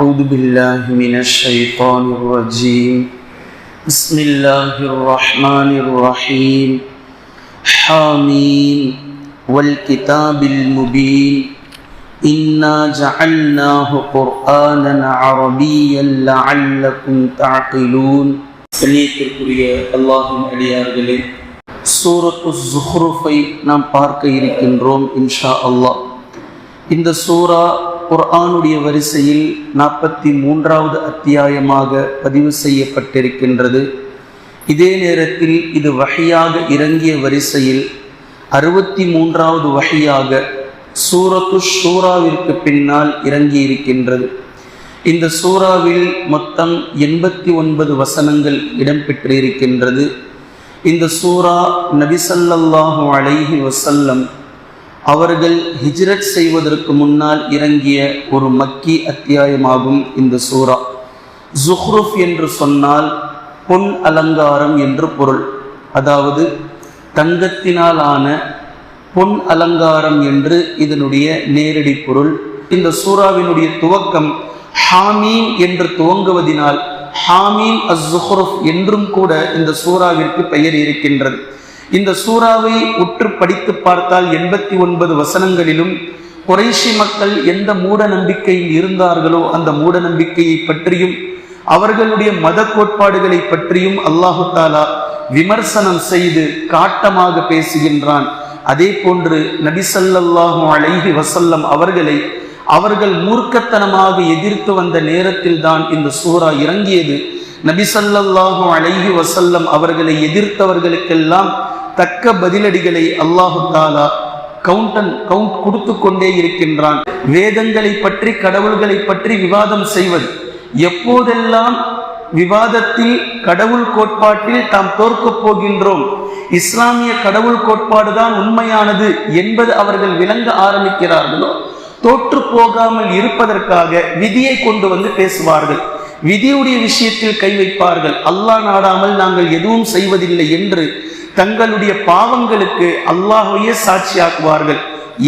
أعوذ بالله من الشيطان الرجيم بسم الله الرحمن الرحيم حامين والكتاب المبين إنا جعلناه قرآنا عربيا لعلكم تعقلون கண்ணியத்திற்குரிய அல்லாஹின் அடியார்களே சூரத்து ஜுஹ்ருஃபை நாம் பார்க்க இருக்கின்றோம் இன்ஷா அல்லாஹ் இந்த சூரா குர்ஆனுடைய வரிசையில் நாற்பத்தி மூன்றாவது அத்தியாயமாக பதிவு செய்யப்பட்டிருக்கின்றது. இதே நேரத்தில் இது வகையாக இறங்கிய வரிசையில் அறுபத்தி மூன்றாவது வகையாக சூரத்து ஷூராவிற்கு பின்னால் இறங்கி இருக்கின்றது இந்த சூறாவில் மொத்தம் எண்பத்தி ஒன்பது வசனங்கள் இடம்பெற்றிருக்கின்றது. இந்த சூரா நபிசல்லாஹு அலைஹி வசல்லம் அவர்கள் ஹிஜ்ரத் செய்வதற்கு முன்னால் இறங்கிய ஒரு மக்கி அத்தியாயமாகும் இந்த சூரா. ஜுஹ்ருஃப் என்று சொன்னால் பொன் அலங்காரம் என்று பொருள். அதாவது தங்கத்தினால் ஆன பொன் அலங்காரம் என்று இதனுடைய நேரடி பொருள். இந்த சூறாவினுடைய துவக்கம் ஹாமீம் என்று துவங்குவதினால் ஹாமீம் ஜுஹ்ருஃப் என்றும் கூட இந்த சூறாவிற்கு பெயர் இருக்கின்றது. இந்த சூறாவை உற்று படித்து பார்த்தால் எண்பத்தி ஒன்பது வசனங்களிலும் குறைஷி மக்கள் எந்த மூட நம்பிக்கையில் இருந்தார்களோ அந்த மூட நம்பிக்கையை பற்றியும் அவர்களுடைய மத கோட்பாடுகளை பற்றியும் அல்லாஹு தாலா விமர்சனம் செய்து காட்டமாக பேசுகின்றான். அதே போன்று நபிசல்லாஹு அலைஹி வசல்லம் அவர்களை அவர்கள் மூர்க்கத்தனமாக எதிர்த்து வந்த நேரத்தில் தான் இந்த சூறா இறங்கியது. நபிசல்லாஹு அலைஹி வசல்லம் அவர்களை எதிர்த்தவர்களுக்கெல்லாம் தக்க பதிலடிகளை அல்லாஹு தாலா கவுண்டன் கவுண்ட் கொடுத்து கொண்டே இருக்கின்றான். வேதங்களை பற்றி கடவுள்களை பற்றி விவாதம் செய்வது. எப்போதெல்லாம் விவாதத்தில் கடவுள் கோட்பாட்டில் தாம் தோற்கப் போகின்றோம் இஸ்லாமிய கடவுள் கோட்பாடுதான் உண்மையானது என்பது அவர்கள் விளங்க ஆரம்பிக்கிறார்களோ தோற்று போகாமல் இருப்பதற்காக விதியை கொண்டு வந்து பேசுவார்கள். விதியுடைய விஷயத்தில் கை வைப்பார்கள். அல்லாஹ் நாடாமல் நாங்கள் எதுவும் செய்வதில்லை என்று தங்களுடைய பாவங்களுக்கு அல்லாஹையே சாட்சியாக்குவார்கள்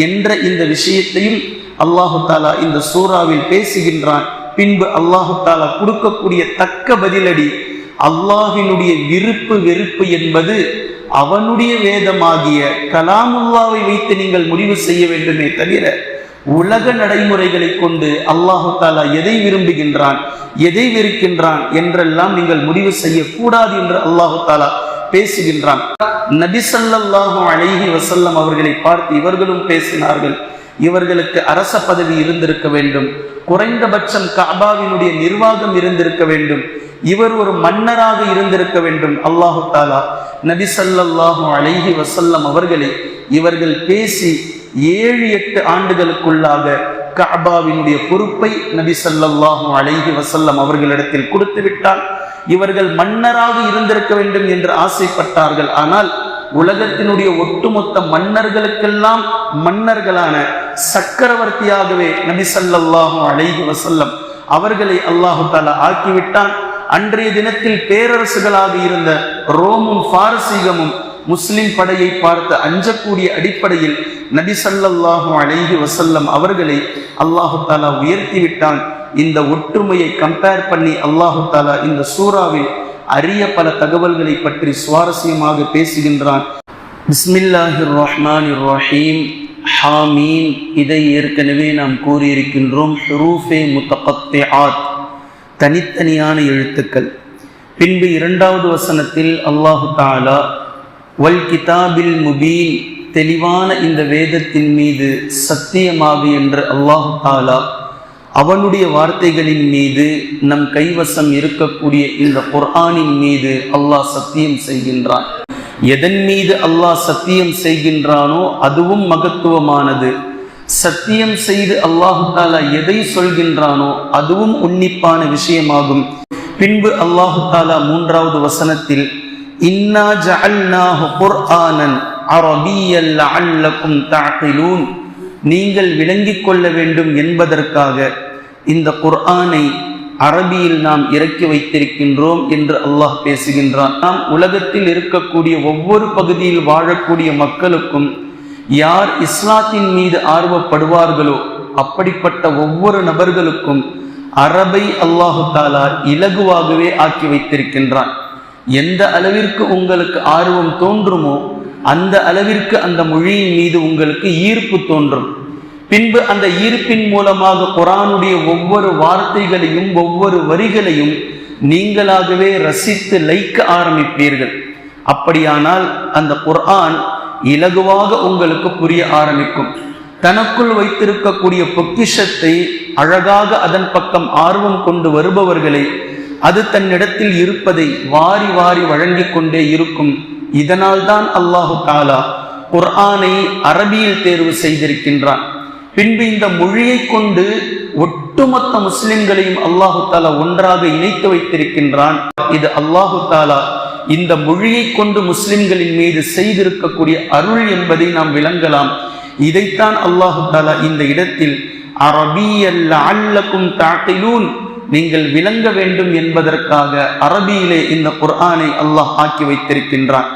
என்ற இந்த விஷயத்தையும் அல்லாஹு தாலா இந்த சூறாவில் பேசுகின்றான். பின்பு அல்லாஹு தாலா கொடுக்கக்கூடிய தக்க பதிலடி அல்லாஹினுடைய விருப்பு வெறுப்பு என்பது அவனுடைய வேதமாகிய கலாமுல்லாவை வைத்து நீங்கள் முடிவு செய்ய வேண்டுமே தவிர உலக நடைமுறைகளை கொண்டு அல்லாஹு தாலா எதை விரும்புகின்றான் எதை வெறுக்கின்றான் என்றெல்லாம் நீங்கள் முடிவு செய்யக்கூடாது என்று அல்லாஹு தாலா பேசுகின்றான். நபிசல்லாஹு அழகி வசல்லம் அவர்களை பார்த்து இவர்களும் பேசினார்கள் இவர்களுக்கு அரச பதவி இருந்திருக்க வேண்டும் குறைந்தபட்சம் காபாவினுடைய நிர்வாகம் இருந்திருக்க வேண்டும் இவர் ஒரு மன்னராக இருந்திருக்க வேண்டும். அல்லாஹு தாலா நபி சல்லாஹூ அலைஹி வசல்லம் அவர்களை இவர்கள் பேசி ஏழு எட்டு ஆண்டுகளுக்குள்ளாக கபாவினுடைய பொறுப்பை நபி சல்லாஹூ அலைஹி வசல்லம் அவர்களிடத்தில் கொடுத்து விட்டால் இவர்கள் மன்னராக இருந்திருக்க வேண்டும் என்று ஆசைப்பட்டார்கள். ஆனால் உலகத்தினுடைய ஒட்டுமொத்த மன்னர்களுக்கெல்லாம் மன்னர்களான சக்கரவர்த்தியாகவே நபி சல்லாஹூ அலைஹி வசல்லம் அவர்களை அல்லாஹு தாலா ஆக்கிவிட்டான். அன்றைய தினத்தில் பேரரசுகளாக இருந்த ரோமும் பாரசீகமும் முஸ்லிம் படையை பார்த்து அஞ்சக்கூடிய அடிப்படையில் நபி சல்லாஹு அலைஹி வசல்லம் அவர்களை அல்லாஹு தாலா உயர்த்தி விட்டான். இந்த ஒற்றுமையை கம்பேர் பண்ணி அல்லாஹு தாலா இந்த சூறாவில் அரிய பல தகவல்களை பற்றி சுவாரஸ்யமாக பேசுகின்றான். பிஸ்மில்லாஹிர் ரஹ்மான் ரஹீம் ஹாமீன் இதை ஏற்கனவே நாம் கூறியிருக்கின்றோம். ஹுரூஃபே முத்தகத்தே ஆத் தனித்தனியான எழுத்துக்கள். பின்பு இரண்டாவது வசனத்தில் அல்லாஹு தாலா வல் கிதாபில் முபீன் தெளிவான இந்த வேதத்தின் மீது சத்தியமாகு என்று அல்லாஹு தாலா அவனுடைய வார்த்தைகளின் மீது நம் கைவசம் இருக்கக்கூடிய இந்த குர்ஆனின் மீது அல்லாஹ் சத்தியம் செய்கின்றான். எதன் மீது அல்லாஹ் சத்தியம் செய்கின்றானோ அதுவும் மகத்துவமானது. சத்தியம் செய்து அல்லாஹு தாலா எதை சொல்கின்றானோ அதுவும் உன்னிப்பான விஷயமாகும். பின்பு அல்லாஹு தாலா மூன்றாவது வசனத்தில் இன்னா ஜஅல்நாஹு குர்ஆனன் அரபியல் லஅல்லக்கும் தஅகிலூன் நீங்கள் விளங்கிக் கொள்ள வேண்டும் என்பதற்காக இந்த குர்ஆனை அரபியில் நாம் இறக்கி வைத்திருக்கின்றோம் என்று அல்லாஹ் பேசுகின்றான். நாம் உலகத்தில் இருக்கக்கூடிய ஒவ்வொரு பகுதியில் வாழக்கூடிய மக்களுக்கும் யார் இஸ்லாத்தின் மீது ஆர்வப்படுவார்களோ அப்படிப்பட்ட ஒவ்வொரு நபர்களுக்கும் அரபை அல்லாஹு தாலா இலகுவாகவே ஆக்கி வைத்திருக்கின்றான். எந்த அளவிற்கு உங்களுக்கு ஆர்வம் தோன்றுமோ அந்த அளவிற்கு அந்த மொழியின் மீது உங்களுக்கு ஈர்ப்பு தோன்றும். பின்பு அந்த ஈர்ப்பின் மூலமாக குரானுடைய ஒவ்வொரு வார்த்தைகளையும் ஒவ்வொரு வரிகளையும் நீங்களாகவே ரசித்து லைக்க ஆரம்பிப்பீர்கள். அப்படியானால் அந்த குர்ஆன் இலகுவாக உங்களுக்கு புரிய ஆரம்பிக்கும். தனக்குள் வைத்திருக்கக்கூடிய பொக்கிஷத்தை அழகாக அதன் பக்கம் ஆர்வம் கொண்டு வருபவர்களை அது தன்னிடத்தில் இருப்பதை வாரி வாரி வழங்கிக் கொண்டே இருக்கும். இதனால் தான் அல்லாஹு தாலா குர்ஆனை அரபியில் தேர்வு செய்திருக்கின்றான். பின்பு இந்த மொழியை கொண்டு ஒட்டுமொத்த முஸ்லிம்களையும் அல்லாஹு தாலா ஒன்றாக இணைத்து வைத்திருக்கின்றான். இது அல்லாஹு தாலா இந்த மொழியை கொண்டு முஸ்லிம்களின் மீது செய்திருக்கக்கூடிய அருள் என்பதை நாம் விளங்கலாம். இதைத்தான் அல்லாஹு தாலா இந்த இடத்தில் அரபியல்ல அல்லக்கும் தாட்டிலூன் நீங்கள் விளங்க வேண்டும் என்பதற்காக அரபியிலே இந்த குர்ஆனை அல்லாஹ் ஆக்கி வைத்திருக்கின்றான்.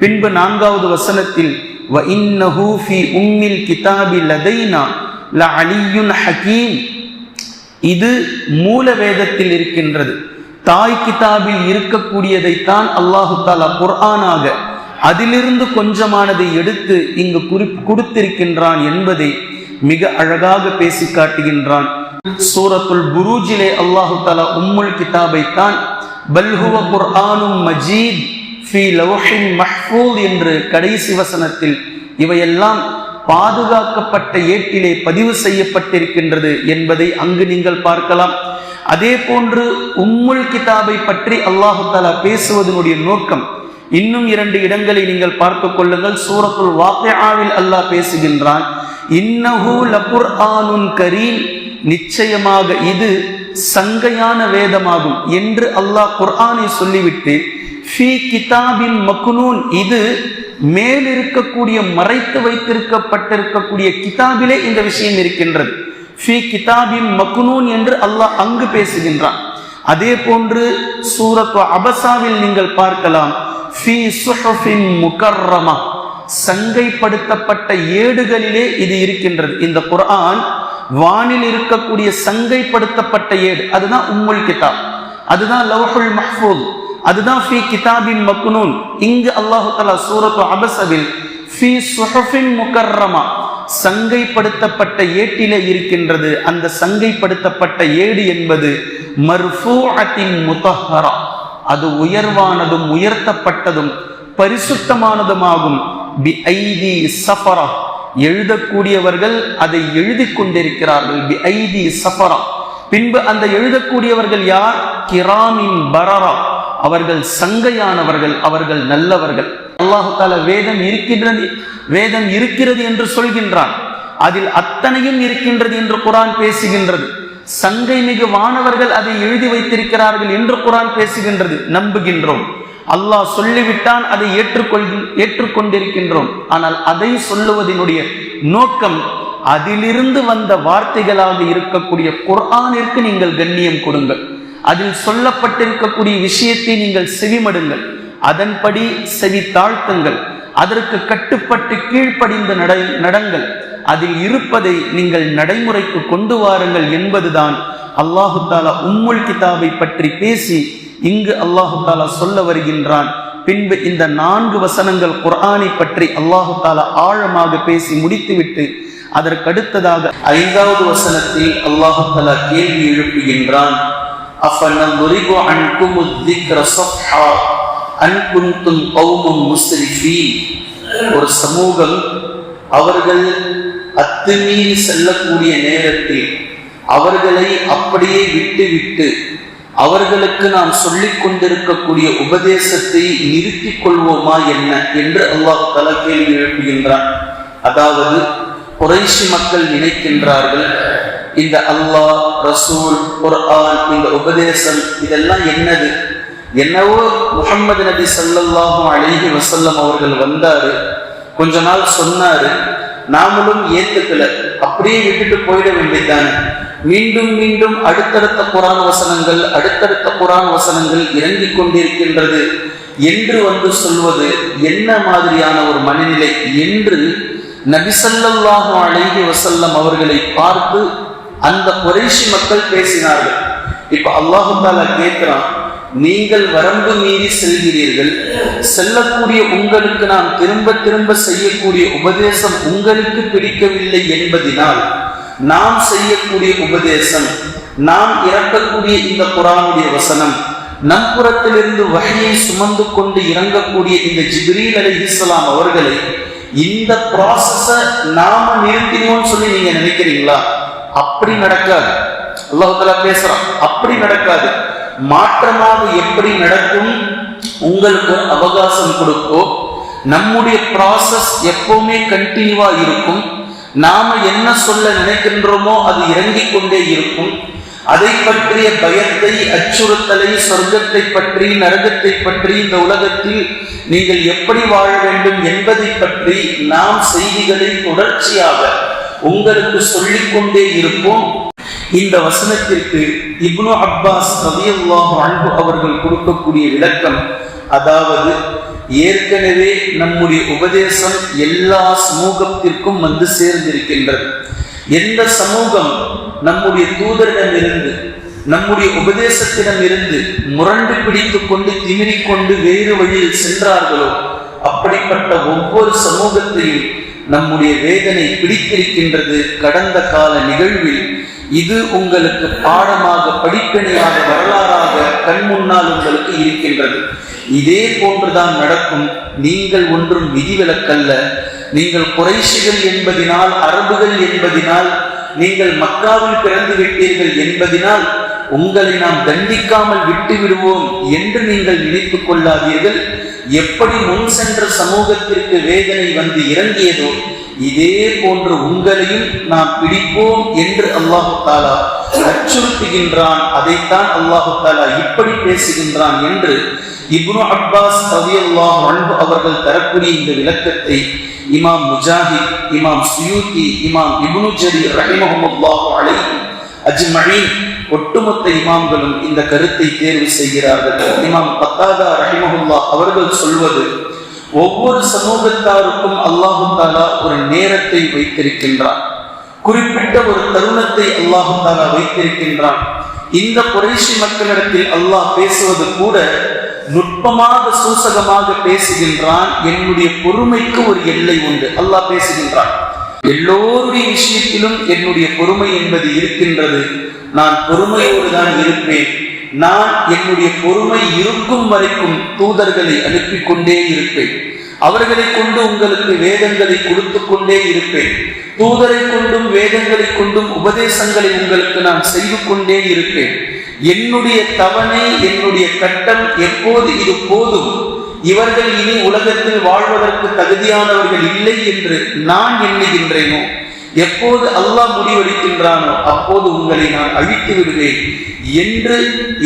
பின்பு நான்காவது வசனத்தில் வ இன்னஹு ஃபி உம்மில் கிதாபி லதைனா லஅலியுன் ஹகீம். இது மூல வேதத்தில் இருக்கின்றது. தாய் கிதாபில் இருக்கக்கூடியதைத்தான் அல்லாஹு தாலா குர்ஆனாக அதிலிருந்து கொஞ்சமானதை எடுத்து இங்கு குறி கொடுத்திருக்கின்றான் என்பதை மிக அழகாக பேசி காட்டுகின்றான் சூரத்துல் புரூஜிலே அல்லாஹு தாலா உம்முல் கிதாபை தான் பல்ஹுவ குர்ஆனும் மஜீத் ஃபி லவ்ஹின் மஹ்ஃபூத் என்று கடைசி வசனத்தில் இவையெல்லாம் பாதுகாக்கப்பட்ட ஏட்டிலே பதிவு செய்யப்பட்டிருக்கின்றது என்பதை அங்கு நீங்கள் பார்க்கலாம். அதே போன்று உம்முல் கிதாபை பற்றி அல்லாஹு தாலா பேசுவதனுடைய நோக்கம் இன்னும் இரண்டு இடங்களை நீங்கள் பார்த்து கொள்ளுங்கள். சூரத்துல் வாக்கியாவில் அல்லாஹ் பேசுகின்றான் இன்னஹு லபுர் ஆனுன் கரீம் நிச்சயமாக இது சங்கையான வேதமாகும் என்று அல்லாஹ் குர்ஆனை சொல்லிவிட்டு ஃபி கிதாபின் மக்குனூன் இது மேல் இருக்கக்கூடிய மறைத்து வைத்திருக்கப்பட்டிருக்கக்கூடிய கிதாபிலே இந்த விஷயம் இருக்கின்றது. ஃபி கிதாபின் மக்குனூன் என்று அல்லாஹ் அங்கு பேசுகின்றான். அதே போன்று சூரத் அபசாவில் நீங்கள் பார்க்கலாம் ஃபி சுஹஃபின் முகர்ரமா சங்கைப்படுத்தப்பட்ட ஏடுகளிலே இது இருக்கின்றது. இந்த குர்ஆன் வானில் இருக்கக்கூடிய சங்கைப்படுத்தப்பட்ட ஏடு. அதுதான் உம்முல் கிதாப். அதுதான் லவ்ஹுல் மஹ்ஃபூத் அதுதான் ஃபி கிதாபின் மக்னூன். இங்கு அல்லாஹு தலா சூரத்து அபசவில் ஃபி சுஹஃபின் முகர்ரமா சங்கைப்படுத்தப்பட்ட ஏட்டிலே இருக்கின்றது. அந்த சங்கைப்படுத்தப்பட்ட ஏடு என்பது மர்ஃபூஅத்தின் முத்தஹரா அது உயர்வானதும் உயர்த்தப்பட்டதும் பரிசுத்தமானதுமாகும். பி ஐதி சஃபரா. எழுதக்கூடியவர்கள் அதை எழுதி கொண்டிருக்கிறார்கள் பி ஐதி சஃபரா. பின்பு அந்த எழுதக்கூடியவர்கள் யார்? கிராமின் பரரா. அவர்கள் சங்கையானவர்கள் அவர்கள் நல்லவர்கள். அல்லாஹு தால வேதம் இருக்கின்றது வேதம் இருக்கிறது என்று சொல்கின்றான். அதில் அத்தனையும் இருக்கின்றது என்று குரான் பேசுகின்றது. சங்கை மிகு வானவர்கள் அதை எழுதி வைத்திருக்கிறார்கள் என்று குரான் பேசுகின்றது. நம்புகின்றோம். அல்லாஹ் சொல்லிவிட்டான் அதை ஏற்றுக்கொள் ஏற்றுக்கொண்டிருக்கின்றோம். ஆனால் அதை சொல்லுவதனுடைய நோக்கம் அதிலிருந்து வந்த வார்த்தைகளாக இருக்கக்கூடிய குர்ஆனிற்கு நீங்கள் கண்ணியம் கொடுங்கள். அதில் சொல்லப்பட்டிருக்கக்கூடிய விஷயத்தை நீங்கள் செவிமடுங்கள். அதன்படி செவி தாழ்த்துங்கள். அதற்கு கட்டுப்பட்டு கீழ்ப்படிந்து நட நடங்கள். அதில் இருப்பதை நீங்கள் நடைமுறைக்கு கொண்டு வாருங்கள் என்பதுதான் அல்லாஹு தாலா உம்முல் கிதாபை பற்றி பேசி இங்கு அல்லாஹு தாலா சொல்ல வருகின்றான். பின்பு இந்த நான்கு வசனங்கள் குர்ஆனை பற்றி அல்லாஹு தாலா ஆழமாக பேசி முடித்துவிட்டு அதற்கு அடுத்ததாக ஐந்தாவது வசனத்தில் அல்லாஹு தாலா கேள்வி எழுப்புகின்றான். ஒரு சமூகம் அவர்கள் அத்துமீறி செல்லக்கூடிய நேரத்தில் அவர்களை அப்படியே விட்டுவிட்டு அவர்களுக்கு நாம் சொல்லிக் கொண்டிருக்கக்கூடிய உபதேசத்தை நிறுத்திக் கொள்வோமா என்ன என்று அல்லாஹ் தலா கேள்வி எழுப்புகின்றான். அதாவது குறைஷி மக்கள் நினைக்கின்றார்கள் இந்த அல்லாஹ் ரசூல் குர்ஆன் இந்த உபதேசம் இதெல்லாம் என்னது? என்னவோ முகமது நபி சல்லல்லாஹு அழகி வசல்லம் அவர்கள் வந்தாரு கொஞ்ச நாள் சொன்னாரு நாமளும் ஏத்துக்கல. அப்படியே விட்டுட்டு போயிட வேண்டியதுதானே. மீண்டும் மீண்டும் அடுத்தடுத்த குரான் வசனங்கள் அடுத்தடுத்த குரான் வசனங்கள் இறங்கிக் கொண்டிருக்கின்றது என்று வந்து சொல்வது என்ன மாதிரியான ஒரு மனநிலை என்று நபிசல்லாஹு அழகி வசல்லம் அவர்களை பார்த்து அந்த குறைஷி மக்கள் பேசினார்கள். இப்ப அல்லாஹு தாலா கேட்கிறான் நீங்கள் வரம்பு மீறி செல்கிறீர்கள். செல்லக்கூடிய உங்களுக்கு நான் திரும்ப திரும்ப செய்யக்கூடிய உபதேசம் உங்களுக்கு பிடிக்கவில்லை என்பதினால் நாம் செய்யக்கூடிய உபதேசம் நாம் இறக்கக்கூடிய இந்த குரானுடைய வசனம் நம் புறத்திலிருந்து வகையை சுமந்து கொண்டு இறங்கக்கூடிய இந்த ஜிப்ரீல் அலி இஸ்லாம் அவர்களை இந்த ப்ராசஸ நாம நிறுத்தினோம்னு சொல்லி நீங்க நினைக்கிறீங்களா? அப்படி நடக்காது. அல்லாஹால பேசுறான் அப்படி நடக்காது. மாற்றமாக எப்படி நடக்கும் உங்களுக்கு அவகாசம் கொடுக்கோ நம்முடைய ப்ராசஸ் எப்பவுமே கண்டினியூவா இருக்கும். நாம என்ன சொல்ல நினைக்கின்றோமோ அது இறங்கிக் கொண்டே இருக்கும். அதை பற்றிய பயத்தை அச்சுறுத்தலை சொர்க்கத்தை பற்றி நரகத்தை பற்றி இந்த உலகத்தில் நீங்கள் எப்படி வாழ வேண்டும் என்பதை பற்றி நாம் செய்திகளை தொடர்ச்சியாக உங்களுக்கு சொல்லிக்கொண்டே இருப்போம். இந்த வசனத்திற்கு இப்னு அப்பாஸ் ரவியல்லாஹு அன்பு அவர்கள் கொடுக்கக்கூடிய விளக்கம் அதாவது ஏற்கனவே நம்முடைய உபதேசம் எல்லா சமூகத்திற்கும் வந்து சேர்ந்திருக்கின்றது. எந்த சமூகம் நம்முடைய தூதரிடம் இருந்து நம்முடைய உபதேசத்திடம் இருந்து முரண்டு பிடித்து கொண்டு திமிரிக் கொண்டு வேறு வழியில் சென்றார்களோ அப்படிப்பட்ட ஒவ்வொரு சமூகத்தையும் நம்முடைய வேதனை பிடித்திருக்கின்றது. கடந்த கால நிகழ்வில் இது உங்களுக்கு பாடமாக படிப்பணியாக வரலாறாக கண் முன்னால் உங்களுக்கு இருக்கின்றது. இதே போன்றுதான் நடக்கும். நீங்கள் ஒன்றும் விதிவிலக்கல்ல நீங்கள் குறைசிகள் என்பதினால் அரபுகள் என்பதினால் நீங்கள் மக்காவில் பிறந்து விட்டீர்கள் என்பதினால் உங்களை நாம் தண்டிக்காமல் விட்டு விடுவோம் என்று நீங்கள் நினைத்துக் கொள்ளாதீர்கள். எப்படி முன் சென்ற சமூகத்திற்கு வேதனை வந்து இறங்கியதோ இதே போன்று உங்களையும் நாம் பிடிப்போம் என்று அல்லாஹு தாலா அச்சுறுத்துகின்றான். அதைத்தான் அல்லாஹு தாலா இப்படி பேசுகின்றான் என்று இப்னு அப்பாஸ் அல்லாஹ் அன்பு அவர்கள் தரக்கூடிய இந்த விளக்கத்தை இமாம் முஜாஹித் இமாம் சுயூத்தி இமாம் இப்னு ஜரி ரஹிமஹுல்லாஹு அலை அஜ்மணி ஒட்டுமொத்த இமாம்களும் இந்த கருத்தை தேர்வு செய்கிறார்கள். இமாம் பத்தாதா ரஹிமஹுல்லா அவர்கள் சொல்வது ஒவ்வொரு சமூகத்தாருக்கும் அல்லாஹு தாலா ஒரு நேரத்தை வைத்திருக்கின்றான். குறிப்பிட்ட ஒரு தருணத்தை அல்லாஹு தாலா வைத்திருக்கின்றான். இந்த குறைசி மக்களிடத்தில் அல்லாஹ் பேசுவது கூட நுட்பமாக சூசகமாக பேசுகின்றான். என்னுடைய பொறுமைக்கு ஒரு எல்லை உண்டு. அல்லாஹ் பேசுகின்றான். எல்லோருடைய விஷயத்திலும் என்னுடைய பொறுமை என்பது இருக்கின்றது. நான் பொறுமையோடு தான் இருப்பேன். நான் என்னுடைய பொறுமை இருக்கும் வரைக்கும் தூதர்களை அனுப்பி கொண்டே இருப்பேன். அவர்களை கொண்டு உங்களுக்கு வேதங்களை கொடுத்து கொண்டே இருப்பேன். தூதரை கொண்டும் வேதங்களை கொண்டும் உபதேசங்களை உங்களுக்கு நான் செய்து கொண்டே இருப்பேன். என்னுடைய தவணை என்னுடைய கட்டம் எப்போது இது போதும்? இவர்கள் இனி உலகத்தில் வாழ்வதற்கு தகுதியானவர்கள் இல்லை என்று நான் எண்ணுகின்றேனோ? எப்போது அல்லாஹ் முடிவெடுக்கின்றானோ அப்போது உங்களை நான் அழித்து விடுவேன் என்று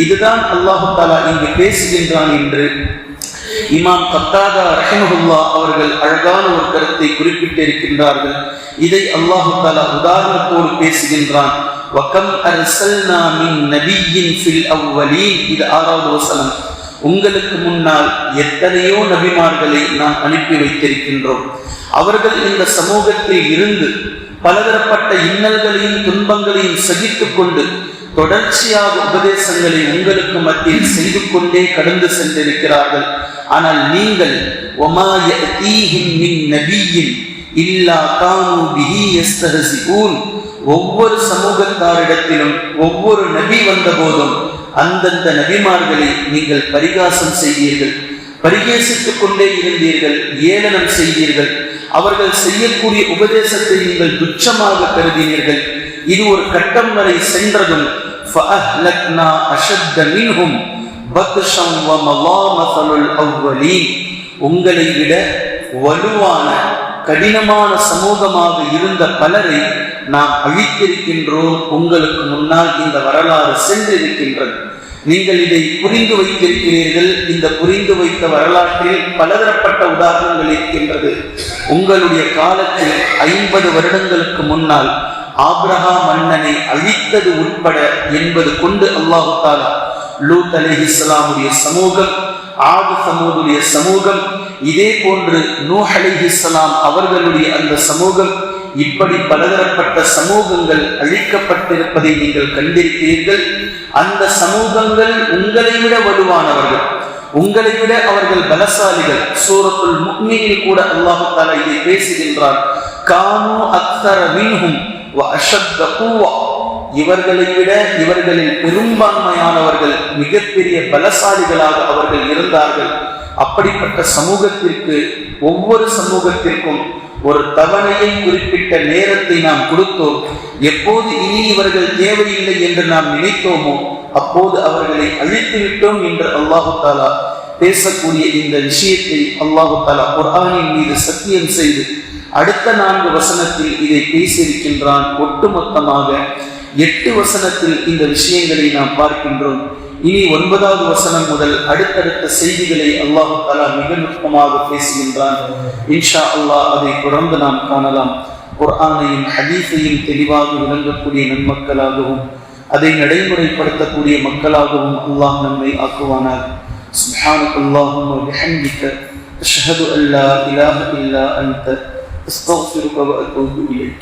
இதுதான் அல்லாஹு தாலா இங்கு பேசுகின்றான் என்று இமாம் கத்தாதா ரஹிமஹுல்லா அவர்கள் அழகான ஒரு கருத்தை குறிப்பிட்டு இருக்கின்றார்கள் இதை அல்லாஹு தாலா உதாரணத்தோடு பேசுகின்றான். வக்கம் அர்சல்னா மின் நபியின் ஃபில் அவ்வலீன்? இது ஆறாவது வசனம். உங்களுக்கு முன்னால் எத்தனையோ நபிமார்களை நாம் அனுப்பி வைத்திருக்கின்றோம். அவர்கள் இந்த சமூகத்தில் இருந்து பலதரப்பட்ட இன்னல்களையும் துன்பங்களையும் சகித்துக் கொண்டு தொடர்ச்சியாக உபதேசங்களை உங்களுக்கு மத்தியில் செய்து கொண்டே கடந்து சென்றிருக்கிறார்கள். ஆனால் நீங்கள் ஒவ்வொரு சமூகத்தாரிடத்திலும் ஒவ்வொரு நபி வந்த போதும் அந்தந்த நபிமார்களை நீங்கள் பரிகாசம் செய்வீர்கள். பரிகேசித்துக் கொண்டே இருந்தீர்கள் ஏளனம் செய்தீர்கள். அவர்கள் செய்யக்கூடிய உபதேசத்தை நீங்கள் துச்சமாக கருதினீர்கள். இது ஒரு கட்டம் வரை சென்றதும் உங்களை விட வலுவான கடினமான சமூகமாக இருந்த பலரை நாம் அழித்திருக்கின்றோம். உங்களுக்கு முன்னால் இந்த வரலாறு சென்றிருக்கின்றது. நீங்கள் இதை புரிந்து வைத்திருக்கிறீர்கள். இந்த புரிந்து வைத்த வரலாற்றில் பலதரப்பட்ட உதாரணங்கள் இருக்கின்றது. உங்களுடைய காலத்தில் ஐம்பது வருடங்களுக்கு முன்னால் ஆப்ரஹா மன்னனை அழித்தது உட்பட என்பது கொண்டு அல்லாஹு தாலா லூத் அலி இஸ்லாமுடைய சமூகம் ஆது சமூகத்துடைய சமூகம் இதே போன்று நூஹ் அலி இஸ்லாம் அவர்களுடைய அந்த சமூகம் இப்படி பலதரப்பட்ட சமூகங்கள் அழிக்கப்பட்டிருப்பதை நீங்கள் கண்டிருக்கிறீர்கள். அந்த சமூகங்கள் உங்களை விட வலுவானவர்கள். உங்களை விட அவர்கள் பலசாலிகள். சூரத்துள் முக்மீனில் கூட அல்லாஹு தாலா இதை பேசுகின்றார் கானு அக்தர மீன்ஹும் இவர்களை விட இவர்களில் பெரும்பான்மையானவர்கள் மிகப்பெரிய பலசாலிகளாக அவர்கள் இருந்தார்கள். அப்படிப்பட்ட சமூகத்திற்கு ஒவ்வொரு சமூகத்திற்கும் ஒரு தவணையை குறிப்பிட்ட நேரத்தை நாம் கொடுத்தோம். எப்போது இனி இவர்கள் தேவையில்லை என்று நாம் நினைத்தோமோ அப்போது அவர்களை அழித்து விட்டோம் என்று அல்லாஹு தாலா பேசக்கூடிய இந்த விஷயத்தை அல்லாஹு தாலா குர்ஆனின் மீது சத்தியம் செய்து அடுத்த நான்கு வசனத்தில் இதை பேசியிருக்கின்றான். ஒட்டுமொத்தமாக எட்டு வசனத்தில் இந்த விஷயங்களை நாம் பார்க்கின்றோம். இனி ஒன்பதாவது வசனம் முதல் அடுத்தடுத்த செய்திகளை அல்லாஹு தாலா மிக நுட்பமாக பேசுகின்றான் இன்ஷா அல்லாஹ் அதை தொடர்ந்து நாம் காணலாம் குர்ஆனையும் ஹதீஸையும் தெளிவாக விளங்கக்கூடிய நன்மக்களாகவும் அதை நடைமுறைப்படுத்தக்கூடிய மக்களாகவும் அல்லாஹ் நம்மை ஆக்குவானாக سبحانك اللهم وبحمدك أشهد أن لا إله إلا أنت أستغفرك وأتوب إليك